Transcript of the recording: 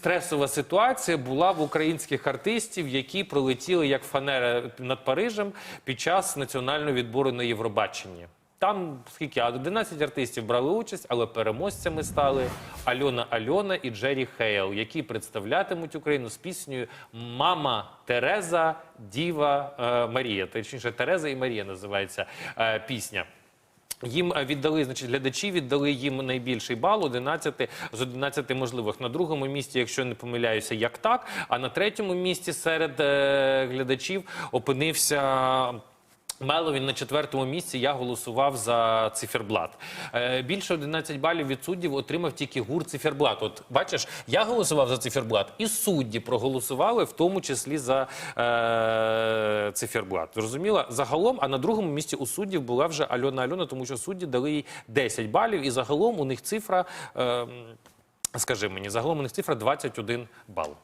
Стресова ситуація була в українських артистів, які пролетіли як фанера над Парижем під час національного відбору на Євробаченні. Там скільки а 11 артистів брали участь, але переможцями стали Альона Альона і Джері Хейл, які представлятимуть Україну з піснею Мама Тереза Діва е, Марія. Точніше, Тереза і Марія називається е, пісня. Їм е, віддали, значить, глядачі віддали їм найбільший бал 11 з 11 можливих. На другому місці, якщо не помиляюся, як так. А на третьому місці серед е, глядачів опинився. Меловін на четвертому місці я голосував за циферблат. Е, більше 11 балів від суддів отримав тільки гур циферблат. От бачиш, я голосував за циферблат, і судді проголосували, в тому числі за е, циферблат. Зрозуміло? Загалом, а на другому місці у суддів була вже Альона Альона, тому що судді дали їй 10 балів, і загалом у них цифра, е, скажи мені, загалом у них цифра 21 бал.